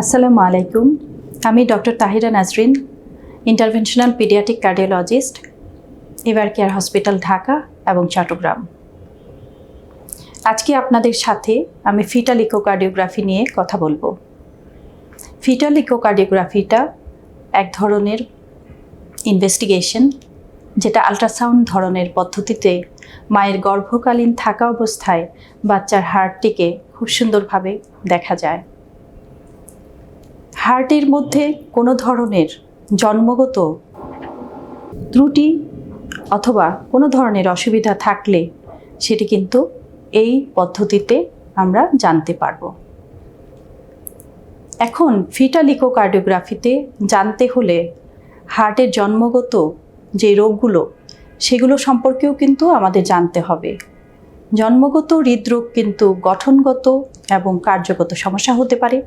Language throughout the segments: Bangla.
আসসালামু আলাইকুম। আমি doctor Tahira Nazrin, interventional paediatric cardiologist Evercare hospital Dhaka এবং চট্টগ্রাম। আজকে আপনাদের সাথে আমি ফিটাল ইকোকার্ডিওগ্রাফি নিয়ে কথা বলব। ফিটাল ইকোকার্ডিওগ্রাফিটা এক ধরনের ইনভেস্টিগেশন, যেটা আল্ট্রাসাউন্ড ধরনের পদ্ধতিতে মায়ের গর্ভকালীন থাকা অবস্থায় বাচ্চার হার্টটিকে খুব সুন্দরভাবে দেখা যায়। হার্টের মধ্যে কোনো ধরনের জন্মগত ত্রুটি অথবা কোনো ধরনের অসুবিধা থাকলে সেটি কিন্তু এই পদ্ধতিতে আমরা জানতে পারব। এখন ফিটাল ইকোকার্ডিওগ্রাফিতে জানতে হলে হার্টের জন্মগত যে রোগগুলো, সেগুলো সম্পর্কেও কিন্তু আমাদের জানতে হবে। জন্মগত হৃদরোগ কিন্তু গঠনগত এবং কার্যগত সমস্যা হতে পারে।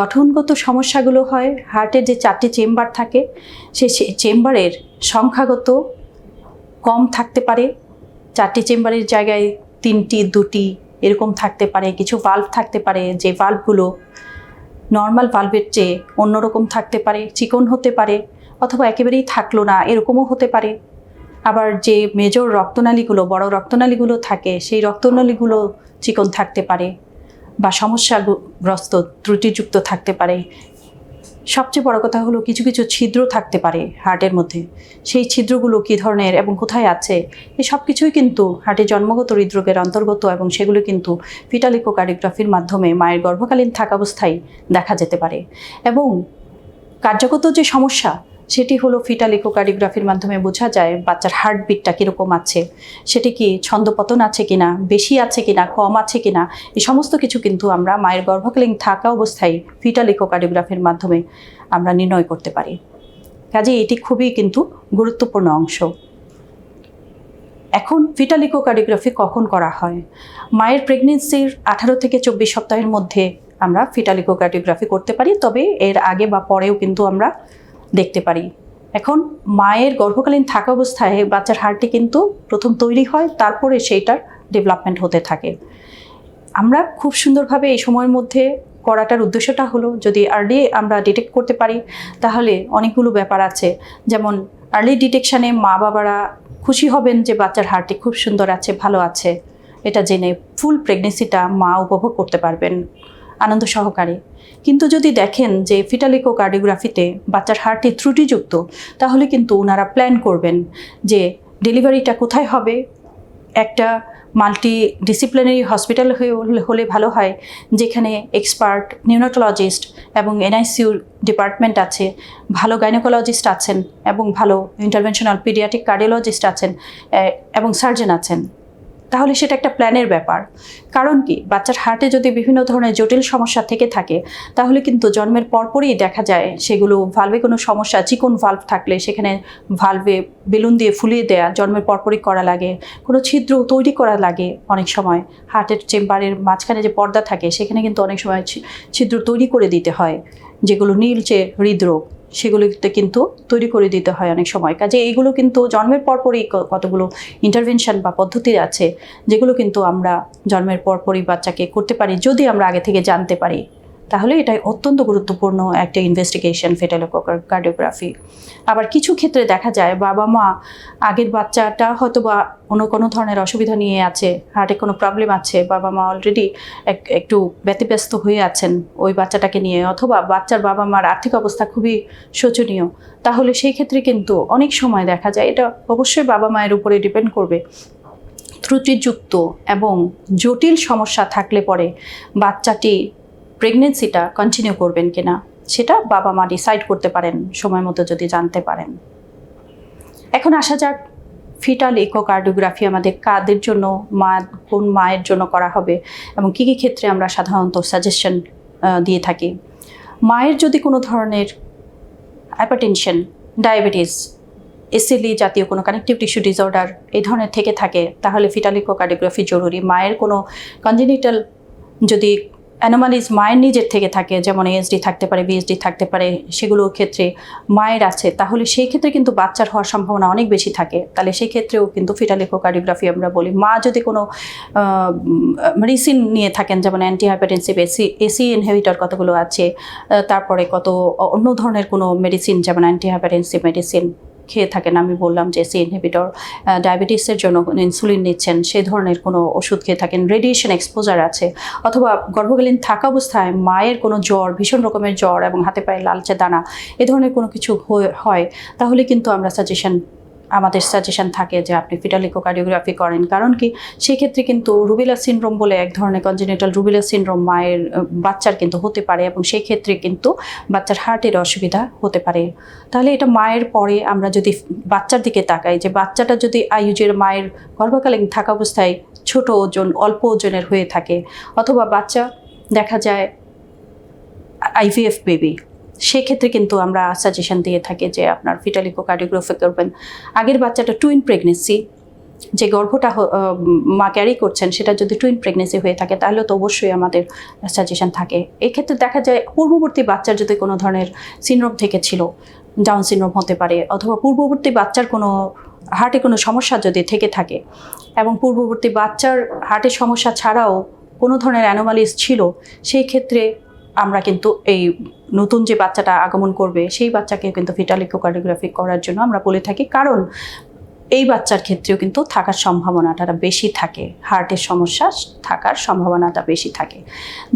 গঠনগত সমস্যাগুলো হয় হার্টের যে চারটি চেম্বার থাকে সেই চেম্বারের সংখ্যাগত কম থাকতে পারে। চারটি চেম্বারের জায়গায় তিনটি, দুটি এরকম থাকতে পারে, কিছু ভাল্ব থাকতে পারে, যে ভাল্বগুলো নর্মাল ভাল্বের চেয়ে অন্যরকম থাকতে পারে, চিকন হতে পারে অথবা একেবারেই থাকল না, এরকমও হতে পারে। আবার যে মেজর রক্তনালীগুলো, বড় রক্তনালীগুলো থাকে, সেই রক্তনালীগুলো চিকন থাকতে পারে বা সমস্যাগ্রস্ত, ত্রুটিযুক্ত থাকতে পারে। সবচেয়ে বড় কথা হলো কিছু কিছু ছিদ্র থাকতে পারে হার্টের মধ্যে। সেই ছিদ্রগুলো কী ধরনের এবং কোথায় আছে, এই সব কিছুই কিন্তু হার্টে জন্মগত হৃদরোগের অন্তর্গত এবং সেগুলো কিন্তু ফিটালিকোকার্ডিওগ্রাফির মাধ্যমে মায়ের গর্ভকালীন থাকা অবস্থায় দেখা যেতে পারে। এবং কার্যগত যে সমস্যা সেটি হলো ফিটাল ইকোকার্ডিওগ্রাফির মাধ্যমে বোঝা যায় বাচ্চার হার্টবিটটা কীরকম আছে। সেটি কি ছন্দপতন আছে কিনা, বেশি আছে কিনা, কম আছে কিনা এই সমস্ত কিছু কিন্তু আমরা মায়ের গর্ভকালীন থাকা অবস্থায় ফিটাল ইকোকার্ডিওগ্রাফির মাধ্যমে আমরা নির্ণয় করতে পারি। কাজে এটি খুবই কিন্তু গুরুত্বপূর্ণ অংশ। এখন ফিটাল ইকোকার্ডিওগ্রাফি কখন করা হয়? মায়ের প্রেগনেন্সির আঠারো থেকে চব্বিশ সপ্তাহের মধ্যে আমরা ফিটাল ইকোকার্ডিওগ্রাফি করতে পারি, তবে এর আগে বা পরেও কিন্তু আমরা দেখতে পারি। এখন মায়ের গর্ভকালীন থাকা অবস্থায় বাচ্চার হাড়টি কিন্তু প্রথম তৈরি হয়, তারপরে সেইটার ডেভেলপমেন্ট হতে থাকে। আমরা খুব সুন্দরভাবে এই সময়ের মধ্যে করাটার উদ্দেশ্যটা হলো, যদি আর্লি আমরা ডিটেক্ট করতে পারি, তাহলে অনেকগুলো ব্যাপার আছে। যেমন আর্লি ডিটেকশানে মা বাবারা খুশি হবেন যে বাচ্চার হাড়টি খুব সুন্দর আছে, ভালো আছে। এটা জেনে ফুল প্রেগনেন্সিটা মা উপভোগ করতে পারবেন। আনন্দ সহকারে। কিন্তু যদি দেখেন যে ফিটালিকো কার্ডিওগ্রাফিতে বাচ্চার হার্টটি ত্রুটিযুক্ত, তাহলে কিন্তু ওনারা প্ল্যান করবেন যে ডেলিভারিটা কোথায় হবে? একটা মাল্টি ডিসিপ্লিনারি হসপিটাল হলে ভালো হয়, যেখানে এক্সপার্ট নিউনোটোলজিস্ট এবং এনআইসিউর ডিপার্টমেন্ট আছে, ভালো গাইনোকোলজিস্ট আছেন এবং ভালো ইন্টারভেনশনাল পিডিয়াটিক কার্ডিওলজিস্ট আছেন এবং সার্জন আছেন। তাহলে সেটা একটা প্ল্যানের ব্যাপার। কারণ কি? বাচ্চার হার্টে যদি বিভিন্ন ধরনের জটিল সমস্যা থেকে থাকে, তাহলে কিন্তু জন্মের পরপরই দেখা যায় সেগুলো ভালভে কোনো সমস্যা, চিকন ভাল্ভ থাকলে সেখানে ভালভে বেলুন দিয়ে ফুলিয়ে দেয়া, জন্মের পরপরই করা লাগে, কোনো ছিদ্র তৈরি করা লাগে অনেক সময়। হার্টের চেম্বারের মাঝখানে যে পর্দা থাকে, সেখানে কিন্তু অনেক সময় ছিদ্র তৈরি করে দিতে হয়, যেগুলো নীলচে হৃদরোগ। সেগুলিতে কিন্তু তৈরি করে দিতে হয় অনেক সময়। কাজে এইগুলো কিন্তু জন্মের পরপরই কতগুলো ইন্টারভেনশন বা পদ্ধতি আছে, যেগুলো কিন্তু আমরা জন্মের পরপরই বাচ্চাকে করতে পারি, যদি আমরা আগে থেকে জানতে পারি। তাহলে এটাই অত্যন্ত গুরুত্বপূর্ণ একটা ইনভেস্টিগেশন কার্ডিওগ্রাফি আবার কিছু ক্ষেত্রে দেখা যায় বাবা মা আগের বাচ্চাটা হয়তো বা কোনো কোনো ধরনের অসুবিধা নিয়ে আছে হার্টে কোনো প্রবলেম আছে, বাবা মা অলরেডি একটু ব্যতিব্যস্ত হয়ে আছেন ওই বাচ্চাটাকে নিয়ে, অথবা বাচ্চার বাবা মার আর্থিক অবস্থা খুবই শোচনীয়। তাহলে সেই ক্ষেত্রে কিন্তু অনেক সময় দেখা যায় এটা অবশ্যই বাবা মায়ের উপরে ডিপেন্ড করবে। ত্রুটিযুক্ত এবং জটিল সমস্যা থাকলে পরে বাচ্চাটি প্রেগনেন্সিটা কন্টিনিউ করবেন কিনা, সেটা বাবা মা ডিসাইড করতে পারেন, সময় মতো যদি জানতে পারেন। এখন আসা যাক ফিটাল ইকোকার্ডিওগ্রাফি আমাদের কাদের জন্য, মা, কোন মায়ের জন্য করা হবে, এবং কী কী ক্ষেত্রে আমরা সাধারণত সাজেশন দিয়ে থাকি। মায়ের যদি কোনো ধরনের হাইপারটেনশন ডায়াবেটিস এসিলি জাতীয় কোনো কানেকটিভ টিস্যু ডিসঅর্ডার এই ধরনের থেকে থাকে, তাহলে ফিটাল ইকোকার্ডিওগ্রাফি জরুরি। মায়ের কোনো কনজেনিটাল যদি অ্যানোমালিজ মায়ের নিজের থেকে থাকে, যেমন এএসডি থাকতে পারে বিএসডি থাকতে পারে, সেগুলোর ক্ষেত্রে মায়ের আছে। তাহলে সেই ক্ষেত্রে কিন্তু বাচ্চার হওয়ার সম্ভাবনা অনেক বেশি থাকে। তাহলে সেই ক্ষেত্রেও কিন্তু ফিটাল ইকোকার্ডিওগ্রাফি আমরা বলি। মা যদি কোনো মেডিসিন নিয়ে থাকেন, যেমন anti hypertensive ACE ACE inhibitor কতগুলো আছে তারপরে কত অন্য ধরনের কোনো মেডিসিন যেমন অ্যান্টি হাইপারটেনসিভ মেডিসিন খেয়ে থাকেন। আমি বললাম যে, সি ইনহিবিটর ডায়াবেটিসের জন্য ইনসুলিন নিচ্ছেন সেই ধরনের কোনো ওষুধ খেয়ে থাকেন। রেডিয়েশন এক্সপোজার আছে। অথবা গর্ভকালীন থাকা অবস্থায় মায়ের কোনো জ্বর, ভীষণ রকমের জ্বর এবং হাতে পায়ে লালচে দানা, এ ধরনের কোনো কিছু হয়ে- তাহলে কিন্তু আমরা সাজেশন আমাদের সাজেশন থাকে যে আপনি ফিটাল ইকোকার্ডিওগ্রাফি করেন। কারণ কি? সেক্ষেত্রে কিন্তু রুবিলা সিনড্রোম বলে এক ধরনের কনজেনিটাল রুবিলা সিনড্রোম মায়ের বাচ্চার কিন্তু হতে পারে এবং সেই ক্ষেত্রে কিন্তু বাচ্চার হার্টের অসুবিধা হতে পারে। তাহলে এটা মায়ের পরে আমরা যদি বাচ্চার দিকে তাকাই, যে বাচ্চাটা যদি আয়ুজের মায়ের গর্ভকালীন থাকা অবস্থায় ছোট ওজন, অল্প ওজনের হয়ে থাকে, অথবা বাচ্চা দেখা যায় আইভিএফ বেবি সেক্ষেত্রে কিন্তু আমরা সাজেশন দিয়ে থাকি যে আপনার ফিটালিকো কার্ডিওগ্রাফি করবেন। আগের বাচ্চাটা টুইন প্রেগনেন্সি যে গর্ভটা মা ক্যারি করছেন, সেটা যদি টুইন প্রেগনেন্সি হয়ে থাকে, তাহলে তো অবশ্যই আমাদের সাজেশন থাকে। এক্ষেত্রে দেখা যায় পূর্ববর্তী বাচ্চার যদি কোনো ধরনের সিনড্রোম থেকে ছিল ডাউন সিনড্রোম হতে পারে, অথবা পূর্ববর্তী বাচ্চার কোনো হার্টে কোনো সমস্যা যদি থেকে থাকে, এবং পূর্ববর্তী বাচ্চার হার্টের সমস্যা ছাড়াও কোনো ধরনের অ্যানোমালিস ছিল, সেই ক্ষেত্রে আমরা কিন্তু এই নতুন যে বাচ্চাটা আগমন করবে, সেই বাচ্চাকে কিন্তু ফিটাল ইকোকার্ডিওগ্রাফি করার জন্য আমরা বলে থাকি। কারণ এই বাচ্চার ক্ষেত্রেও কিন্তু থাকার সম্ভাবনাটা বেশি থাকে। হার্টের সমস্যা থাকার সম্ভাবনাটা বেশি থাকে।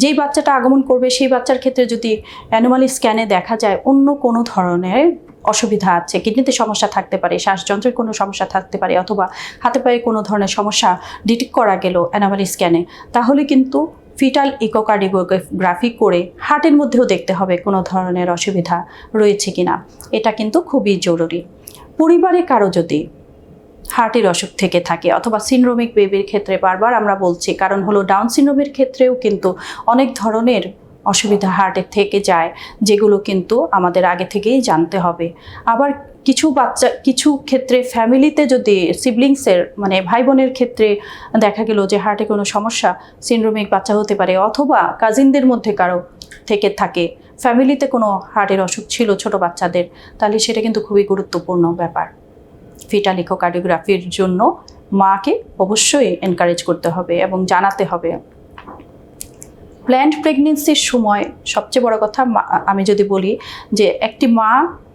যেই বাচ্চাটা আগমন করবে, সেই বাচ্চার ক্ষেত্রে যদি অ্যানোমালি স্ক্যানে দেখা যায়, অন্য কোনো ধরনের অসুবিধা আছে কিডনিতে সমস্যা থাকতে পারে, শ্বাসযন্ত্রের কোনো সমস্যা থাকতে পারে, অথবা হাতে পায়ে কোনো ধরনের সমস্যা ডিটেক্ট করা গেল অ্যানোমালি স্ক্যানে তাহলে কিন্তু ফিটাল ইকোকার্ডিওগ্রাফি করে হার্টের মধ্যেও দেখতে হবে কোনো ধরনের অসুবিধা রয়েছে কিনা। এটা কিন্তু খুবই জরুরি। পরিবারে কারও যদি হার্টের অসুখ থেকে থাকে অথবা সিনড্রোমিক বেবির ক্ষেত্রে বারবার আমরা বলছি, কারণ হলো ডাউন সিনড্রোমের ক্ষেত্রেও কিন্তু অনেক ধরনের অসুবিধা হার্টের থেকে যায়, যেগুলো কিন্তু আমাদের আগে থেকেই জানতে হবে। আবার কিছু বাচ্চা, কিছু ক্ষেত্রে ফ্যামিলিতে যদি সিবলিংসের মানে ভাই বোনের ক্ষেত্রে দেখা গেল যে হার্টে কোনো সমস্যা সিনড্রোমিক বাচ্চা হতে পারে অথবা কাজিনদের মধ্যে কারও থেকে থাকে ফ্যামিলিতে কোনো হার্টের অসুখ ছিল ছোট বাচ্চাদের, তাহলে সেটা কিন্তু খুবই গুরুত্বপূর্ণ ব্যাপার। ফিটাল ইকোকার্ডিওগ্রাফির জন্য মাকে অবশ্যই এনকারেজ করতে হবে এবং জানাতে হবে। প্ল্যান্ড প্রেগনেন্সির সময় সবচেয়ে বড় কথা আমি যদি বলি যে একটি মা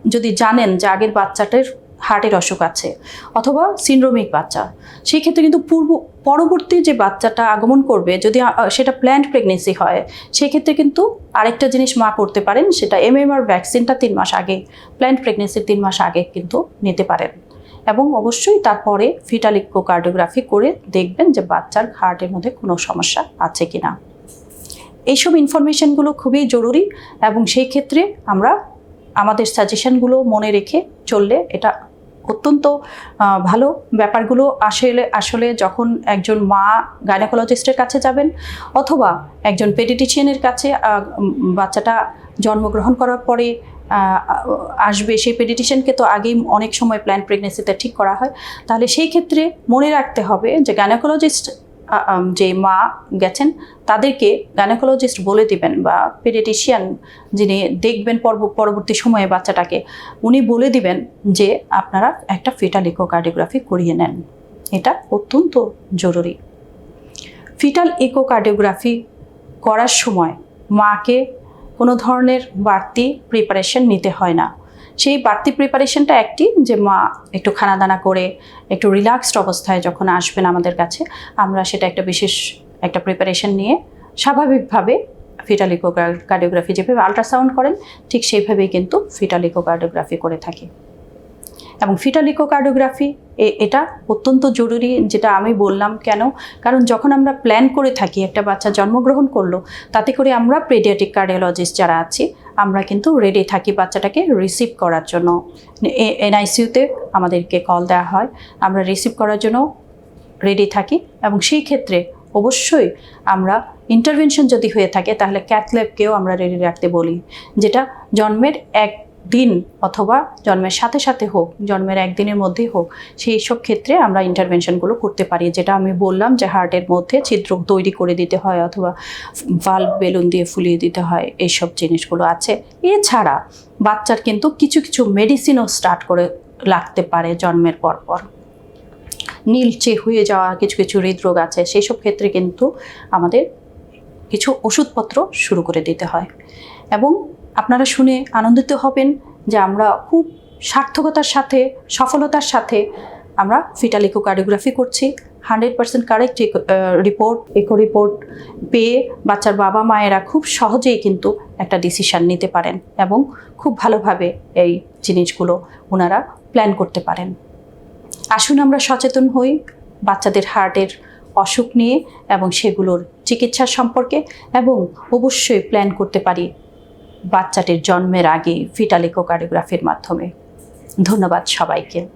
যদি জানেন যে আগের বাচ্চাটার হার্টের অসুখ আছে অথবা সিনড্রোমিক বাচ্চা, সেই ক্ষেত্রে কিন্তু পূর্ব, পরবর্তী যে বাচ্চাটা আগমন করবে, যদি সেটা প্ল্যান্ট প্রেগনেন্সি হয়, সেই ক্ষেত্রে কিন্তু আরেকটা জিনিস মা করতে পারেন, সেটা এমএমআর ভ্যাকসিনটা তিন মাস আগে প্ল্যান্ট প্রেগনেন্সির তিন মাস আগে কিন্তু নিতে পারেন। এবং অবশ্যই তারপরে ফিটাল ইকোকার্ডিওগ্রাফি করে দেখবেন যে বাচ্চার হার্টের মধ্যে কোনো সমস্যা আছে কি না এইসব ইনফরমেশনগুলো খুবই জরুরি এবং সেই ক্ষেত্রে আমরা আমাদের সাজেশনগুলো মনে রেখে চললে এটা অত্যন্ত ভালো ব্যাপারগুলো আসলে আসলে যখন একজন মা গাইনোকোলজিস্টের কাছে যাবেন অথবা একজন পেডিটিশিয়ানের কাছে বাচ্চাটা জন্মগ্রহণ করার পরে আসবে, সেই পেডিটিশিয়ানকে তো আগেই অনেক সময় প্ল্যান প্রেগনেন্সিতে ঠিক করা হয়, তাহলে সেই ক্ষেত্রে মনে রাখতে হবে যে গাইনোকোলজিস্ট যে মা গেছেন, তাদেরকে গাইনোকোলজিস্ট বলে দিবেন বা পেডিটিশিয়ান যিনি দেখবেন পরব- পরবর্তী সময়ে বাচ্চাটাকে, উনি বলে দিবেন যে আপনারা একটা ফিটাল ইকোকার্ডিওগ্রাফি করিয়ে নেন। এটা অত্যন্ত জরুরি। ফিটাল ইকোকার্ডিওগ্রাফি করার সময় মাকে কোনো ধরনের বাড়তি প্রিপারেশন নিতে হয় না। সেই বাড়তি প্রিপারেশনটা একটি যে, মা একটু খানা দানা করে, একটু রিল্যাক্সড অবস্থায় যখন আসবেন আমাদের কাছে, আমরা সেটা একটা বিশেষ একটা প্রিপারেশন নিয়ে স্বাভাবিকভাবে ফিটাল ইকোকার্ডিওগ্রাফি যেভাবে আল্ট্রাসাউন্ড করেন, ঠিক সেইভাবেই কিন্তু ফিটাল ইকোকার্ডিওগ্রাফি করে থাকি। এবং ফিটাল ইকোকার্ডিওগ্রাফি এটা অত্যন্ত জরুরি যেটা আমি বললাম কেন? কারণ যখন আমরা প্ল্যান করে থাকি, একটা বাচ্চা জন্মগ্রহণ করল, তাতে করে আমরা পেডিয়াটিক কার্ডিওলজিস্ট যারা আছি আমরা কিন্তু রেডি থাকি বাচ্চাটাকে রিসিভ করার জন্য। এনআইসিউতে আমাদেরকে কল দেওয়া হয়। আমরা রিসিভ করার জন্য রেডি থাকি এবং সেই ক্ষেত্রে অবশ্যই আমরা ইন্টারভেনশন যদি হয়ে থাকে তাহলে ক্যাথল্যাবকেও আমরা রেডি রাখতে বলি। যেটা জন্মের এক দিন অথবা জন্মের সাথে সাথে হোক, জন্মের একদিনের মধ্যেই হোক, সেই সব ক্ষেত্রে আমরা ইন্টারভেনশনগুলো করতে পারি। যেটা আমি বললাম যে হার্টের মধ্যে ছিদ্র তৈরি করে দিতে হয় অথবা ভাল্ব বেলুন দিয়ে ফুলিয়ে দিতে হয়, এইসব জিনিসগুলো আছে। এছাড়া বাচ্চার কিন্তু কিছু কিছু মেডিসিনও স্টার্ট করে লাগতে পারে জন্মের পর পর। নীলচে হয়ে যাওয়া কিছু কিছু হৃদরোগ আছে, সেই সব ক্ষেত্রে কিন্তু আমাদের কিছু ওষুধপত্র শুরু করে দিতে হয়। এবং আপনারা শুনে আনন্দিত হবেন যে আমরা খুব সার্থকতার সাথে, সফলতার সাথে আমরা ফিটাল ইকোকার্ডিওগ্রাফি করছি। Hundred percent correct report echo report পেয়ে বাচ্চার বাবা মায়েরা খুব সহজেই কিন্তু একটা ডিসিশান নিতে পারেন এবং খুব ভালোভাবে এই জিনিসগুলো ওনারা প্ল্যান করতে পারেন। আসুন আমরা সচেতন হই বাচ্চাদের হার্টের অসুখ নিয়ে এবং সেগুলোর চিকিৎসা সম্পর্কে এবং অবশ্যই প্ল্যান করতে পারি বাচ্চাটির জন্মের আগে ফিটালিকোকারিওগ্রাফির মাধ্যমে। ধন্যবাদ সবাইকে।